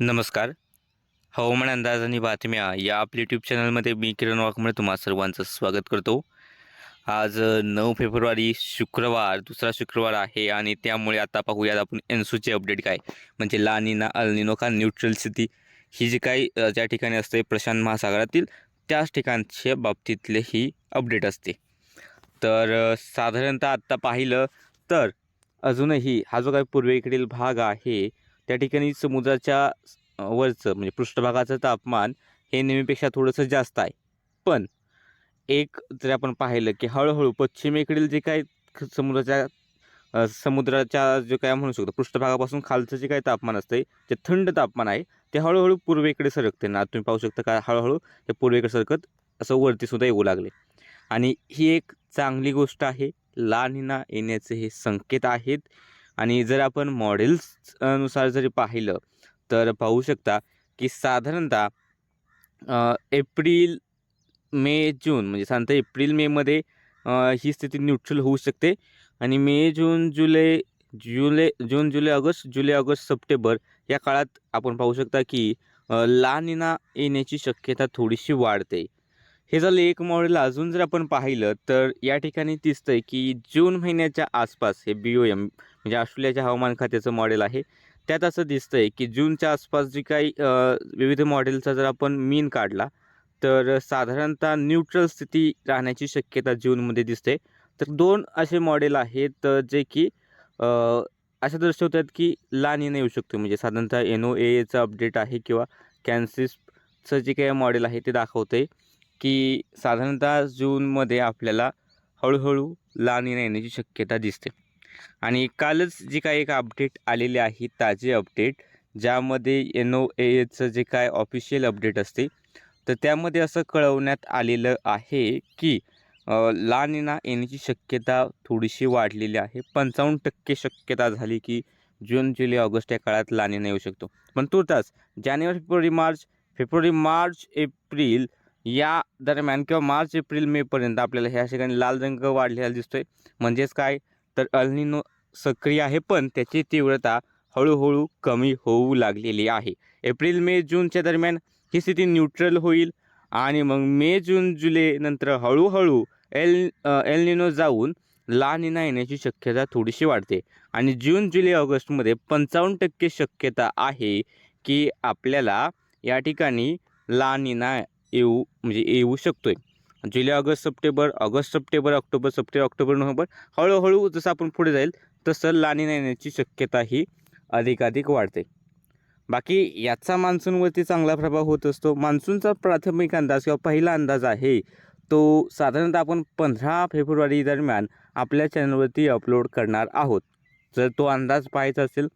नमस्कार. हवामान अंदाज आणि बातम्या या आपल्या यूट्यूब चॅनलमध्ये मी किरण वाघमळे तुम्हा सर्वांचं स्वागत करतो. आज नऊ फेब्रुवारी शुक्रवार दुसरा शुक्रवार आहे आणि त्यामुळे आता पाहूयात आपण एनसूचे अपडेट काय. म्हणजे लानिना अल्निनो का न्यूट्रल स्थिती ही जी काही ज्या ठिकाणी असते प्रशांत महासागरातील त्याच ठिकाणच्या बाबतीतले ही अपडेट असते. तर साधारणतः आत्ता पाहिलं तर अजूनही हा जो काही पूर्वेकडील भाग आहे त्या ठिकाणी समुद्राच्या वरचं म्हणजे पृष्ठभागाचं तापमान हे नेहमीपेक्षा थोडंसं जास्त आहे. पण एक जर आपण पाहिलं की हळूहळू पश्चिमेकडील जे काही समुद्राच्या समुद्राच्या जे काय म्हणू शकतो पृष्ठभागापासून खालचं जे काय तापमान असतं जे थंड तापमान आहे ते हळूहळू पूर्वेकडे सरकते ना तुम्ही पाहू शकता का हळूहळू ते पूर्वेकडे सरकत असं वरतीसुद्धा येऊ लागले. आणि ही एक चांगली गोष्ट आहे लानिना येण्याचे हे संकेत आहेत. आणि जर आपण मॉडेल्सनुसार जरी पाहिलं तर पाहू शकता की साधारणतः एप्रिल मे जून म्हणजे साधारणतः एप्रिल मेमध्ये ही स्थिती न्यूट्रल होऊ शकते. आणि मे जून जुलै जुलै जून जुलै ऑगस्ट जुलै ऑगस्ट सप्टेंबर या काळात आपण पाहू शकता की लानिना येण्याची शक्यता थोडीशी वाढते. हे झालं एक मॉडेल अजून जर आपण पाहिलं तर या ठिकाणी दिसतंय की जून महिन्याच्या आसपास हे बी ओ एम म्हणजे ऑस्ट्रेलियाच्या हवामान खात्याचं मॉडेल आहे. त्यात असं दिसतंय की जूनच्या आसपास जी काही विविध मॉडेलचा जर आपण मीन काढला तर साधारणतः न्यूट्रल स्थिती राहण्याची शक्यता जूनमध्ये दिसते. तर दोन असे मॉडेल आहेत जे की असं दर्शवतात की लानिना येऊ शकतो. म्हणजे साधारणतः एन ओ एचं अपडेट आहे किंवा कॅन्सिसचं जे काही मॉडेल आहे ते दाखवते की साधारणतः जूनमध्ये आपल्याला हळूहळू लानिना येण्याची शक्यता दिसते. आणि कालच जी काही एक अपडेट आलेली आहे ताजे अपडेट ज्यामध्ये एन ओ एचं जे काय ऑफिशियल अपडेट असते तर त्यामध्ये असं कळवण्यात आलेलं आहे की लानिना येण्याची शक्यता थोडीशी वाढलेली आहे. पंचावन्न टक्के शक्यता झाली की जून जुलै ऑगस्ट या काळात लानिना येऊ शकतो. पण तुर्तास जानेवारी फेब्रुवारी मार्च फेब्रुवारी मार्च एप्रिल या दरम्यान किंवा मार्च एप्रिल मेपर्यंत आपल्याला ह्या ठिकाणी लाल रंग वाढलेला दिसतोय. म्हणजेच काय? तर अल्निनो सक्रिय आहे पण त्याची तीव्रता हळूहळू कमी होऊ लागलेली आहे. एप्रिल मे जूनच्या दरम्यान ही स्थिती न्यूट्रल होईल आणि मग मे जून जुलै नंतर हळूहळू एल एलनिनो जाऊन लानिना येण्याची शक्यता थोडीशी वाढते. आणि जून जुलै ऑगस्टमध्ये पंचावन्न टक्के शक्यता आहे की आपल्याला या ठिकाणी लानिना येऊ म्हणजे येऊ शकतो आहे जुलै ऑगस्ट सप्टेंबर ऑगस्ट सप्टेंबर ऑक्टोबर सप्टेंबर ऑक्टोबर नोव्हेंबर हळूहळू जसं आपण पुढे जाईल तसं लाणी निना येण्याची शक्यता ही अधिकाधिक वाढते. बाकी याचा मान्सूनवरती चांगला प्रभाव होत असतो. मान्सूनचा प्राथमिक अंदाज किंवा पहिला अंदाज आहे तो साधारणतः आपण पंधरा फेब्रुवारी दरम्यान आपल्या चॅनलवरती अपलोड करणार आहोत. जर तो अंदाज पाहायचा असेल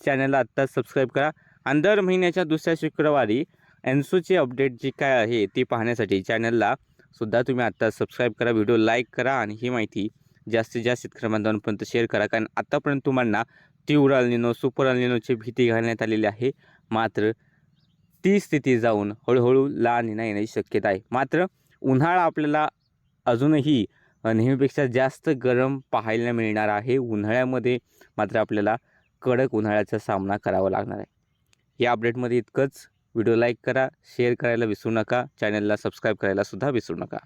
चॅनलला आत्ताच सबस्क्राईब करा. आणि दर महिन्याच्या दुसऱ्या शुक्रवारी एन्सोची अपडेट जी काय आहे ती पाहण्यासाठी चॅनलला सुद्धा तुम्ही आत्ता सबस्क्राईब करा व्हिडिओ लाईक करा आणि ही माहिती जास्तीत जास्त शेतकरी बांधवांपर्यंत शेअर करा. कारण आत्तापर्यंत तुम्हाला तीव्र अल्निनो सुपर अल्निनोची भीती घालण्यात आलेली आहे. मात्र ती स्थिती जाऊन हळूहळू ला येण्याची शक्यता आहे. मात्र उन्हाळा आपल्याला अजूनही नेहमीपेक्षा जास्त गरम पाहायला मिळणार आहे. उन्हाळ्यामध्ये मात्र आपल्याला कडक उन्हाळ्याचा सामना करावा लागणार आहे. या अपडेटमध्ये इतकंच. व्हिडिओ लाईक करा शेअर करायला विसरू नका चॅनलला सबस्क्राईब करायला सुद्धा विसरू नका.